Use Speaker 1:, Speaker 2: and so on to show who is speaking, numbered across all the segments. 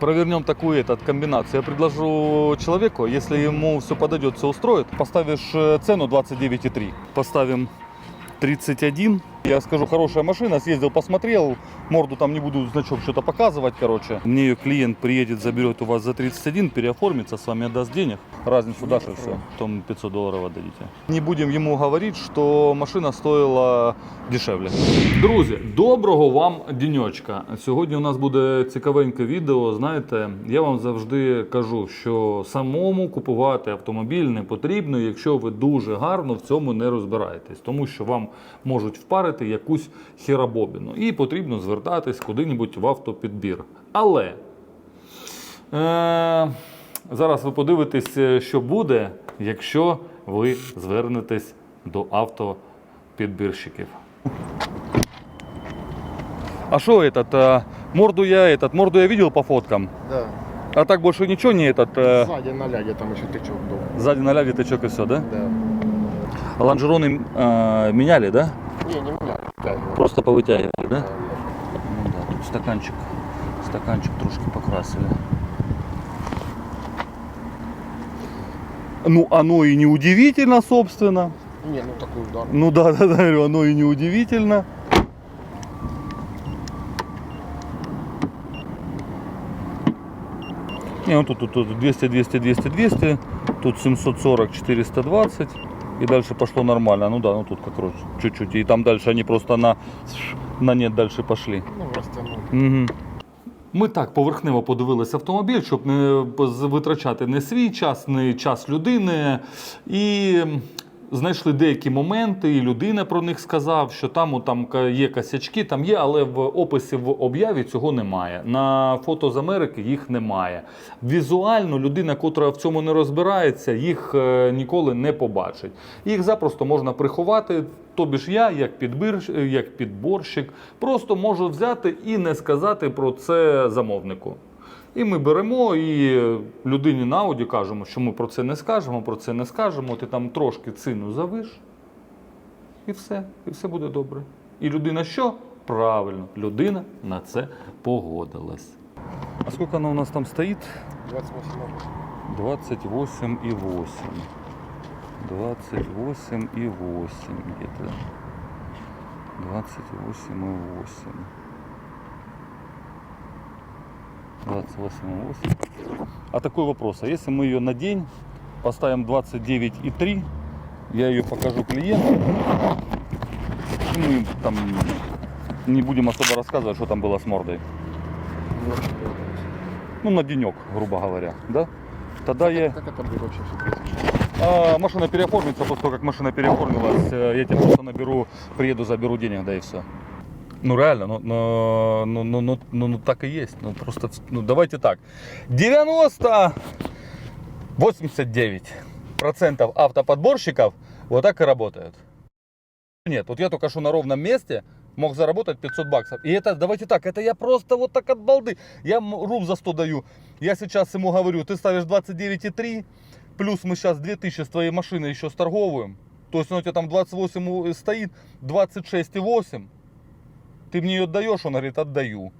Speaker 1: Провернем такую этот, комбинацию. Я предложу человеку, если ему все подойдет, все устроит, поставишь э, цену 29,3. Поставим 31. Я скажу, хорошая машина, съездил, посмотрел, морду там не буду значок что-то показывать, короче. Мне ее клиент приедет, заберет у вас за 31, переоформится, с вами отдаст денег. Разницу дашь и все, потом 500 долларов отдадите. Не будем ему говорить, что машина стоила дешевле. Друзі, доброго вам діньочка. Сьогодні у нас буде цікавеньке відео. Знаєте, я вам завжди кажу, що самому купувати автомобіль не потрібно, якщо ви дуже гарно в цьому не розбираєтесь, тому що вам можуть впарити якусь хірабобіну. І потрібно звертатись куди-небудь в автопідбір. Але е, зараз ви подивитесь, е, що буде, якщо ви звернетесь до автопідбірщиків. А что этот? э, морду я этот, морду я видел по фоткам.
Speaker 2: Да.
Speaker 1: А так больше ничего не этот. э,
Speaker 2: Сзади на ляде там еще тычок был.
Speaker 1: сзади на ляде тычок и все, да?
Speaker 2: Да.
Speaker 1: Лонжероны э, меняли, да? Просто повытягивали, да? Ну да, тут стаканчик, стаканчик трошки покрасили. Ну, оно и не удивительно, собственно.
Speaker 2: Не, ну такой удар.
Speaker 1: Ну да, да, да, говорю, оно и не удивительно. Не, ну тут, тут, тут 200, 200, 200, 200, тут 740, 420, и дальше пошло нормально. Ну да, ну тут как раз чуть-чуть, и там дальше они просто на, на нет дальше пошли.
Speaker 2: Ну.
Speaker 1: Угу. Ми так поверхнево подивилися автомобіль, щоб не витрачати не свій час, не час людини. І знайшли деякі моменти, і людина про них сказав, що там, там є косячки, там є, але в описі в об'яві цього немає. На фото з Америки їх немає. Візуально людина, котра в цьому не розбирається, їх е, ніколи не побачить. Їх запросто можна приховати. Тобі ж я, як підбір, як підборщик, просто можу взяти і не сказати про це замовнику. І ми беремо і е, людині на ауді кажемо, що ми про це не скажемо, про це не скажемо, ти там трошки цину завиш, і все, і все буде добре. І людина що? Правильно, людина на це погодилась. А скільки вона у нас там стоїть? 28,8. і 8. 28 і 28,8. 28,8. А такой вопрос, а если мы ее на день поставим 29,3, я ее покажу клиенту, и мы там не будем особо рассказывать, что там было с мордой. Ну, на денек, грубо говоря, да? Тогда как, я...
Speaker 2: Как это будет вообще все?
Speaker 1: А, машина переоформится, после того, как машина переоформилась, э, я тебе просто наберу, приеду, заберу денег, да и все. Ну реально, ну, ну, ну, ну, ну, ну, ну, так и есть. Ну просто, ну давайте так. 90, 89 процентов автоподборщиков вот так и работают. Нет, вот я только что на ровном месте мог заработать 500 баксов. И это, давайте так, это я просто вот так от балды. Я руб за 100 даю. Я сейчас ему говорю, ты ставишь 29,3, плюс мы сейчас 2000 с твоей машины еще сторговываем. То есть он у тебя там 28 у- стоит, 26,8. Ты мне ее отдаешь, он говорит, отдаю.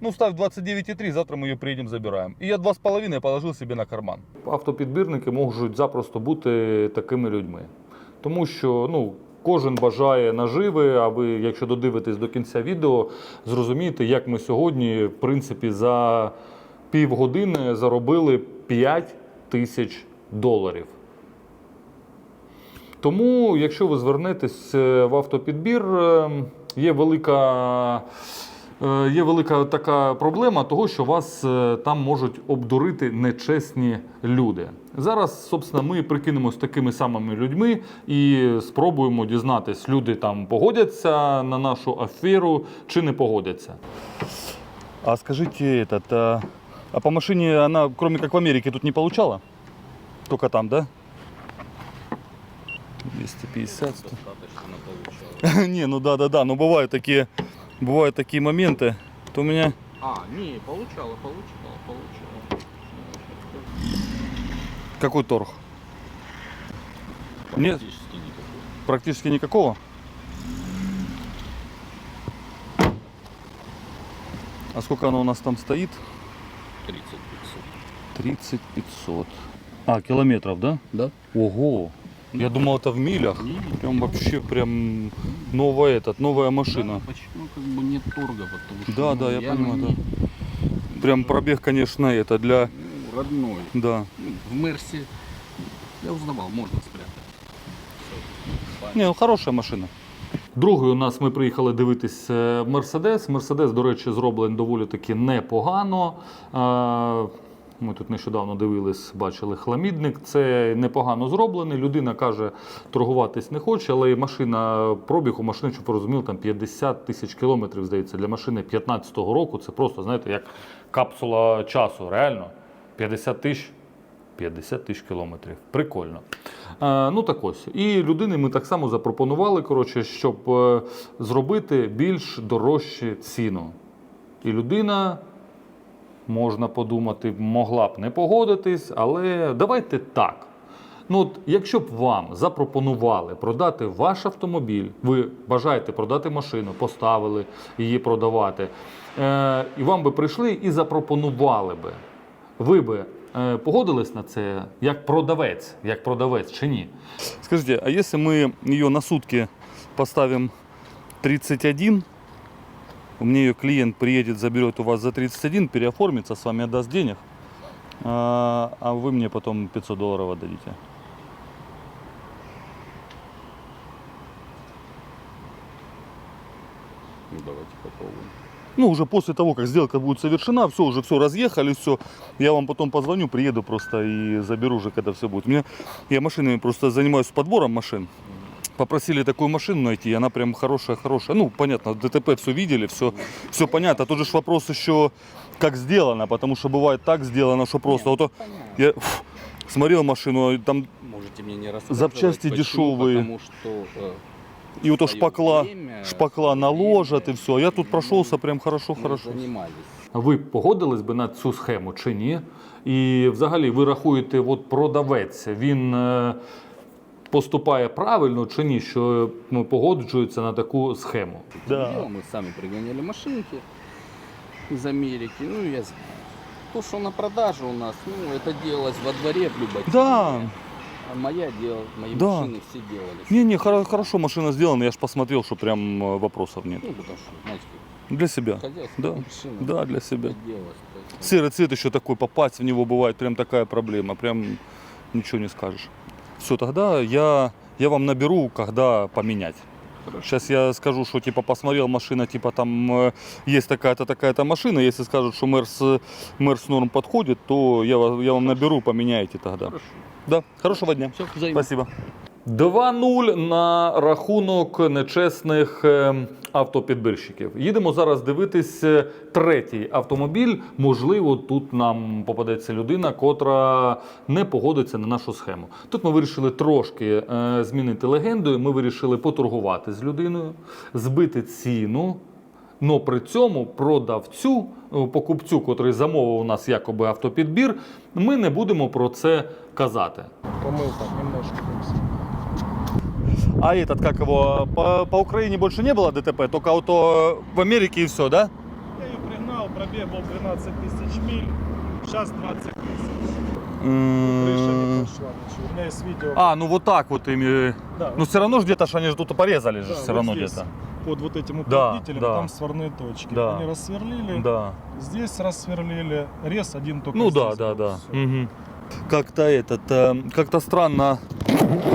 Speaker 1: Ну, ставь 29,3, завтра ми її приїдемо забираємо. І я 2,5 положив собі на карман. Автопідбірники можуть запросто бути такими людьми. Тому що ну, кожен бажає наживи, а ви, якщо додивитесь до кінця відео, зрозумієте, як ми сьогодні, в принципі, за півгодини заробили 5 тисяч доларів. Тому, якщо ви звернетесь е, в автопідбір, е, є велика, е, є велика така проблема того, що вас е, там можуть обдурити нечесні люди. Зараз, собственно, ми прикинемось такими самими людьми і спробуємо дізнатись, люди там погодяться на нашу аферу чи не погодяться. А этот, а, по машине она, кроме как в Америке, тут не получала? Только там, да? 250. 100. Не, ну да, да, да, но бывают такие, бывают такие моменты. То у меня
Speaker 3: А, не, получала, получала, получала.
Speaker 1: какой торг? Нет,
Speaker 3: практически
Speaker 1: никакого. А сколько оно у нас там стоит?
Speaker 3: 30 500.
Speaker 1: 30 500. А, километров, да?
Speaker 3: Да?
Speaker 1: Ого. Я думал, это в милях. Прям вообще прям новая этот, новая машина.
Speaker 3: Да, почему как бы нет торга, потому что
Speaker 1: Да,
Speaker 3: ну,
Speaker 1: да, я
Speaker 3: на
Speaker 1: понимаю,
Speaker 3: ней,
Speaker 1: Прям пробег, конечно, это для...
Speaker 3: ну, родной.
Speaker 1: Да.
Speaker 3: Ну, в Мерсе я узнавал, можно спрятать. Всё.
Speaker 1: Не, ну хороша машина. Другий у нас ми приїхали дивитись е, Мерседес. Мерседес, до речі, зроблений доволі таки непогано. Е, ми тут нещодавно дивились, бачили хламідник. Це непогано зроблений. Людина каже, торгуватись не хоче, але машина пробіг у машини, щоб ви розуміли, там 50 тисяч кілометрів, здається, для машини 15-го року. Це просто, знаєте, як капсула часу. Реально. 50 тисяч 50 тисяч кілометрів. Прикольно. Е, ну так ось. І людини ми так само запропонували, коротше, щоб е, зробити більш дорожче ціну. І людина, можна подумати, могла б не погодитись, але давайте так. Ну, от, якщо б вам запропонували продати ваш автомобіль, ви бажаєте продати машину, поставили її продавати, е, і вам би прийшли і запропонували би, ви би е, погодились на це як продавець, як продавець чи ні? Скажіть, а якщо ми її на сутки поставимо 31, у меня ее клиент приедет, заберет у вас за 31, переоформится, с вами отдаст денег, а, а вы мне потом 500 долларов отдадите.
Speaker 3: Ну, давайте попробуем.
Speaker 1: Ну, уже после того, как сделка будет совершена, все, уже все разъехали, все. Я вам потом позвоню, приеду просто и заберу уже, когда все будет. У меня, я машинами просто занимаюсь подбором машин. Попросили такую машину найти, и она прям хорошая-хорошая. Ну, понятно, ДТП все видели, все, все понятно. Тут же ж вопрос еще, как сделано, потому что бывает так сделано, что просто... Вот,
Speaker 3: Понятно.
Speaker 1: я фу, смотрел машину, и там
Speaker 3: Можете мне не рассказывать.
Speaker 1: Запчасти
Speaker 3: почему,
Speaker 1: дешевые.
Speaker 3: Потому что э,
Speaker 1: и вот то
Speaker 3: Своё
Speaker 1: шпакла,
Speaker 3: время,
Speaker 1: шпакла
Speaker 3: своё
Speaker 1: наложат и
Speaker 3: время.
Speaker 1: все. Я тут прошелся прям хорошо-хорошо.
Speaker 3: мы занимались.
Speaker 1: Ви погодились би на цю схему чи ні? І взагалі ви рахуєте, от продавець він е, поступає правильно чи ні, що ну, погоджується на таку схему?
Speaker 3: Да. Мы сами пригоняли машинки из Америки. Ну, я... з- То, что на продаже у нас, ну, это делалось во дворе в Люботе.
Speaker 1: Да.
Speaker 3: А моя делала, мои
Speaker 1: Да.
Speaker 3: машины все делались.
Speaker 1: Не, не, хоро- хорошо машина сделана, я ж посмотрел, что прям э, вопросов нет.
Speaker 3: Ну, потому что, знаете,
Speaker 1: Для себя.
Speaker 3: хозяйство
Speaker 1: Да,
Speaker 3: машина.
Speaker 1: да, для себя.
Speaker 3: Делалось, поэтому-
Speaker 1: Серый цвет еще такой, попасть в него бывает прям такая проблема, прям ничего не скажешь. Все, тогда я, я вам наберу, когда поменять.
Speaker 3: Хорошо.
Speaker 1: Сейчас я скажу, что типа посмотрел машина, типа там э, есть такая-то, такая-то машина. Если скажут, что Мерс, Мерс норм подходит, то я, ва- я вам наберу, поменяете тогда.
Speaker 3: Хорошо.
Speaker 1: Да, хорошего дня.
Speaker 3: Все, взаимно.
Speaker 1: Спасибо. 2-0 на рахунок нечесних е, автопідбірщиків. Їдемо зараз дивитись е, третій автомобіль. Можливо, тут нам попадеться людина, котра не погодиться на нашу схему. Тут ми вирішили трошки е, змінити легенду. Ми вирішили поторгувати з людиною, збити ціну. Но при цьому продавцю, покупцю, котрий замовив у нас якоби автопідбір, ми не будемо про це казати.
Speaker 2: Помыл так немножко.
Speaker 1: А этот, как его, по, по Украине больше не было ДТП, только auto в Америке и все, да?
Speaker 4: Я ее пригнал, пробег был 12 тысяч миль, сейчас 20 тысяч. Крыша не прошла ничего. У меня есть видео.
Speaker 1: А, ну вот так вот ими.
Speaker 4: да,
Speaker 1: Ну все равно ж где-то, что они же тут порезали же,
Speaker 4: да,
Speaker 1: все
Speaker 4: вот
Speaker 1: равно
Speaker 4: здесь,
Speaker 1: где-то.
Speaker 4: Под вот этим
Speaker 1: Да,
Speaker 4: уплотнителем,
Speaker 1: да.
Speaker 4: там сварные точки.
Speaker 1: Да.
Speaker 4: Они рассверлили,
Speaker 1: Да.
Speaker 4: здесь рассверлили, рез один только
Speaker 1: Ну
Speaker 4: здесь
Speaker 1: да, да,
Speaker 4: был,
Speaker 1: да.
Speaker 4: всё.
Speaker 1: Мгм. Как-то этот, э, как-то странно.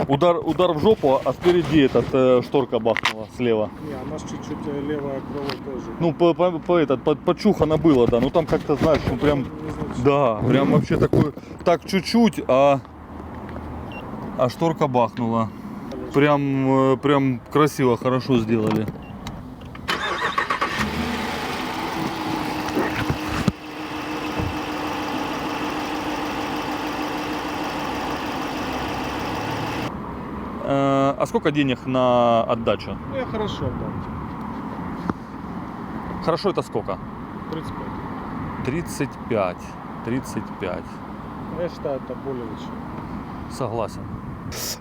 Speaker 1: Удар, удар в жопу, а спереди этот э, шторка бахнула слева.
Speaker 4: Не, она ж чуть-чуть э, левое крыло тоже.
Speaker 1: Ну, по, по, по этот, по- почухано было, да. Ну там как-то, знаешь, ну прям,
Speaker 4: Незначительно.
Speaker 1: да, прям вообще такой, так чуть-чуть, а, а шторка бахнула. Прям, э, прям красиво, хорошо сделали. А сколько денег на отдачу?
Speaker 4: Ну, я хорошо отдал.
Speaker 1: Хорошо, это сколько?
Speaker 4: 35.
Speaker 1: 35. 35.
Speaker 4: Я считаю, это более чем.
Speaker 1: Согласен.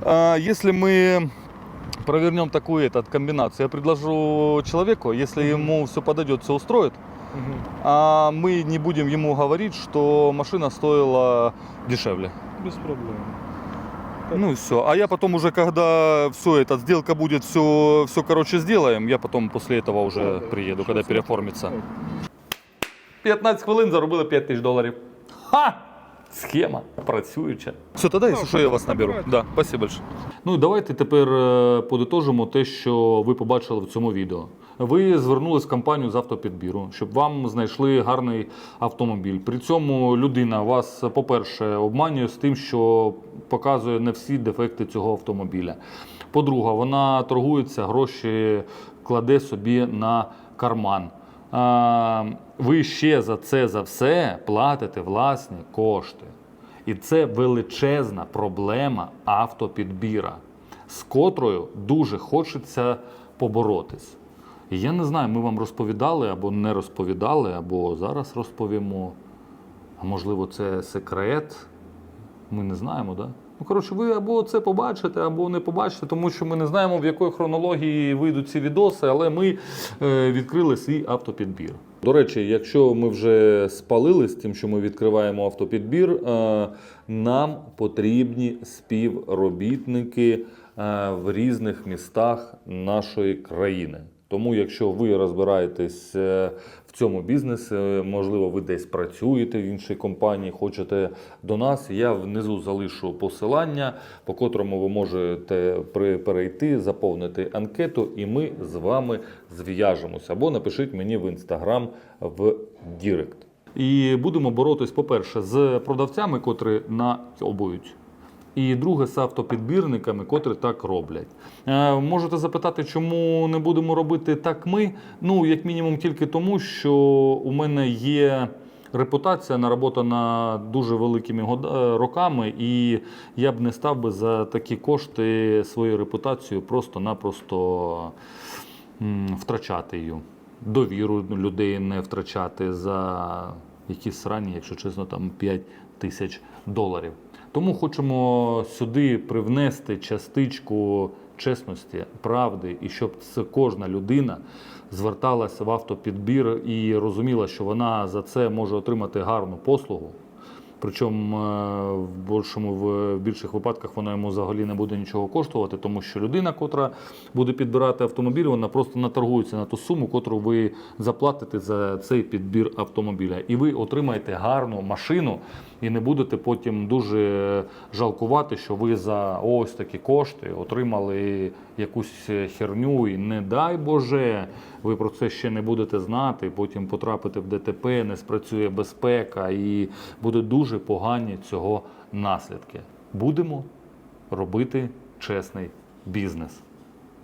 Speaker 1: А, Если мы провернем такую этот, комбинацию, я предложу человеку, если ему все подойдет, все устроит, а мы не будем ему говорить, что машина стоила дешевле.
Speaker 4: Без проблем.
Speaker 1: Ну и все. А я потом уже, когда все эта сделка будет, все, все короче сделаем, я потом после этого уже приеду, когда переоформится. 15 хвилин заробили 5 тисяч доларів. Ха! Схема працююча. Все, тоді, якщо що, я вас наберу. Да, спасибо большое. Ну і давайте тепер е, подитожимо те, що ви побачили в цьому відео. Ви звернулись в компанію з автопідбіру, щоб вам знайшли гарний автомобіль. При цьому людина вас, по-перше, обманює з тим, що показує не всі дефекти цього автомобіля. По-друге, вона торгується, гроші кладе собі на карман. Ви ще за це за все платите власні кошти. І це величезна проблема автопідбіра, з котрою дуже хочеться поборотись. Я не знаю, ми вам розповідали або не розповідали, або зараз розповімо. А можливо, це секрет. Ми не знаємо, да? Ну, коротше, ви або це побачите, або не побачите, тому що ми не знаємо, в якої хронології вийдуть ці відоси, але ми е, відкрили свій автопідбір. До речі, якщо ми вже спалили з тим, що ми відкриваємо автопідбір, е, нам потрібні співробітники е, в різних містах нашої країни. Тому, якщо ви розбираєтесь е, в цьому бізнесі, можливо, ви десь працюєте в іншій компанії, хочете до нас, я внизу залишу посилання, по котрому ви можете перейти, заповнити анкету, і ми з вами зв'яжемося. Або напишіть мені в інстаграм в Дірект. І будемо боротись, по-перше, з продавцями, котрі наобують. І друге з автопідбірниками, котрі так роблять. Е, можете запитати, чому не будемо робити так ми? Ну, як мінімум, тільки тому, що у мене є репутація наработана дуже великими е, роками, і я б не став би за такі кошти свою репутацію просто-напросто втрачати її. Довіру людей не втрачати за якісь срані, якщо чесно, там 5 тисяч доларів. Тому хочемо сюди привнести частичку чесності, правди, і щоб це кожна людина зверталася в автопідбір і розуміла, що вона за це може отримати гарну послугу. Причому е, в більшому в більших випадках вона йому взагалі не буде нічого коштувати, тому що людина, котра буде підбирати автомобіль, вона просто наторгується на ту суму, котру ви заплатите за цей підбір автомобіля. І ви отримаєте гарну машину і не будете потім дуже жалкувати, що ви за ось такі кошти отримали якусь херню, і не дай Боже, ви про це ще не будете знати. Потім потрапите в ДТП, не спрацює безпека, і буде дуже погані цього наслідки. Будемо робити чесний бізнес.